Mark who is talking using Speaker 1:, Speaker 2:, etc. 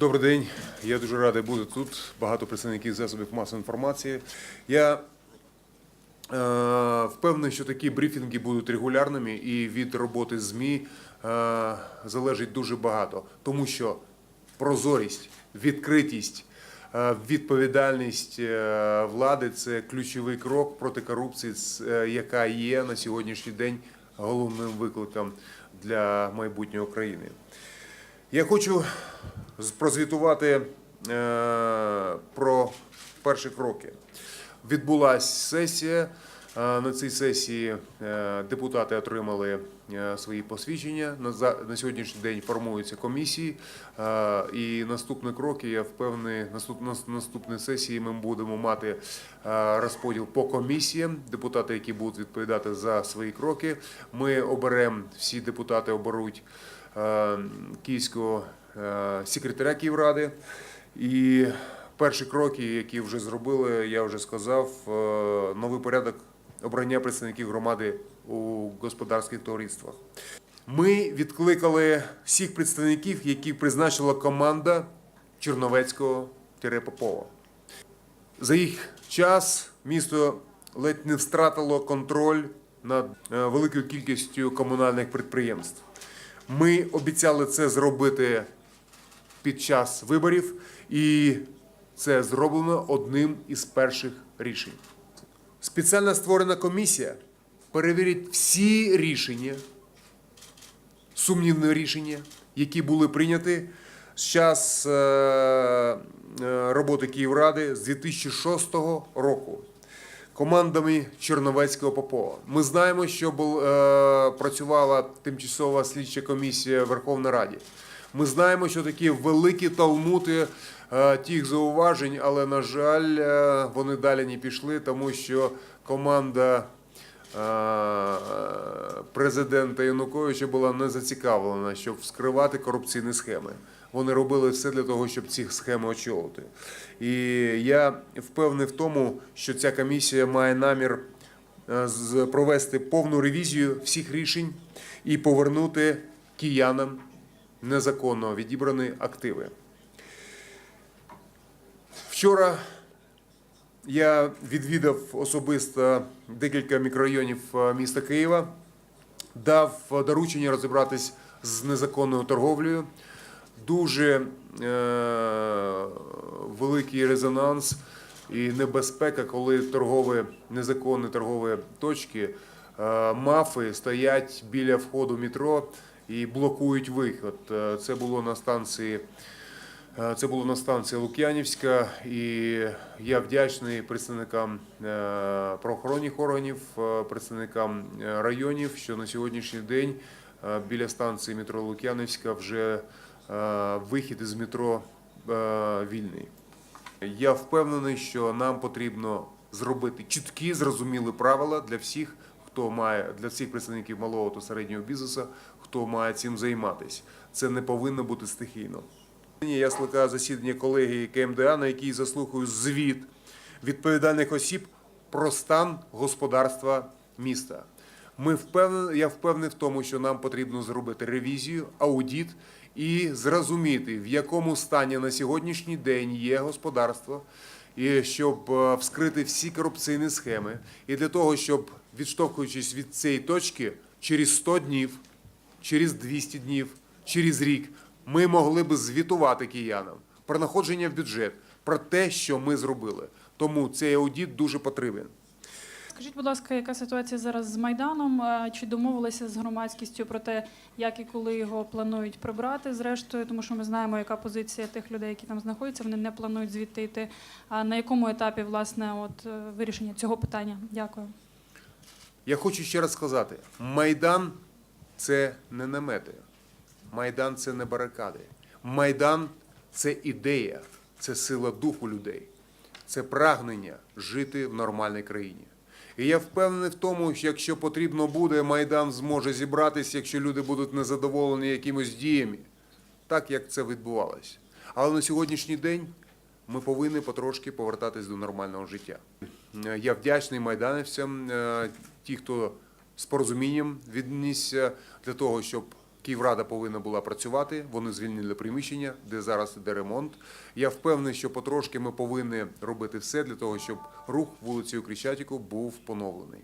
Speaker 1: Добрий день. Я дуже радий бути тут. Багато представників засобів масової інформації. Я е, впевнений, що такі брифінги будуть регулярними, і від роботи ЗМІ е, залежить дуже багато, тому що прозорість, відкритість. е, Відповідальність е, влади це ключовий крок проти корупції, е, яка є на сьогоднішній день головним викликом для майбутнього країни. Я хочу прозвітувати е, про перші кроки. Відбулася сесія. Е, На цій сесії е, депутати отримали свої посвідчення. На сьогоднішній день формуються комісії. І наступні кроки, я впевнений, наступ- нас- сесії ми будемо мати розподіл по комісіям. Депутати, які будуть відповідати за свої кроки. Ми оберемо, всі депутати оберуть київського е, секретаря Київради. І перші кроки, які вже зробили, я вже сказав, е, новий порядок обрання представників громади у господарських товариствах. Ми відкликали всіх представників, які призначила команда Черновецького Попова. За їх час місто ледь не втратило контроль над е, великою кількістю комунальних підприємств. Ми обіцяли це зробити під час виборів, і це зроблено одним із перших рішень. Спеціально створена комісія перевірить всі рішення, сумнівні рішення, які були прийняті з час е, е, роботи Київради з 2006 року командами Черновецького Попова. Ми знаємо, що бул- е, працювала тимчасова слідча комісія в Верховній Раді. Ми знаємо, що такі великі талмути е, тих зауважень, але, на жаль, е, вони далі не пішли, тому що команда е, президента Януковича була не зацікавлена, щоб вскривати корупційні схеми. Вони робили все для того, щоб ці схеми очолити. І я впевнений в тому, що ця комісія має намір е, провести повну ревізію всіх рішень і повернути киянам незаконно відібрані активи. Вчора я відвідав особисто декілька мікрорайонів е, міста Києва, дав доручення розібратись з незаконною торговлею. Дуже е, великий резонанс і небезпека, коли торгові, незаконні торгові точки, е, мафи стоять біля входу метро і блокують вихід. Е, Це було на станції. Це було на станції Лук'янівська, і я вдячний представникам правоохоронних органів, представникам районів, що на сьогоднішній день біля станції метро Лук'янівська вже вихід із метро е, вільний. Я впевнений, що нам потрібно зробити чіткі, зрозумілі правила для всіх, хто має для всіх представників малого та середнього бізнесу, хто має цим займатися. Це не повинно бути стихійно. Я скликаю засідання колегії КМДА, на якій заслухаю звіт відповідальних осіб про стан господарства міста. Ми впевнені, я впевнений в тому, що нам потрібно зробити ревізію, аудіт і зрозуміти, в якому стані на сьогоднішній день є господарство, і щоб е, вскрити всі корупційні схеми, і для того, щоб відштовхуючись від цієї точки, через 100 днів через 200 днів, через рік ми могли би звітувати киянам про находження в бюджет, про те, що ми зробили. Тому цей аудит дуже потрібен.
Speaker 2: Скажіть, будь ласка, яка ситуація зараз з Майданом? Е, Чи домовилися з громадськістю про те, як і коли його планують прибрати зрештою? Тому що ми знаємо, яка позиція тих людей, які там знаходяться. Вони не планують звідти йти. А на якому етапі власне от е, вирішення цього питання? Дякую.
Speaker 1: Я хочу ще раз сказати: Майдан це не намети, Майдан це не барикади. Майдан це ідея, це сила духу людей, це прагнення жити в нормальній країні. І я впевнений в тому, що якщо потрібно буде, Майдан зможе зібратися, якщо люди будуть незадоволені якимось діями, так як це відбувалося. Але на сьогоднішній день ми повинні потрошки повертатись до нормального життя. Я вдячний майданівцям, е, ті, хто з порозумінням віднісся для того, щоб Київрада повинна була працювати. Вони звільнили приміщення, де зараз іде ремонт. Я впевнений, що потрошки ми повинні робити все для того, щоб рух вулицею Крещатику був поновлений.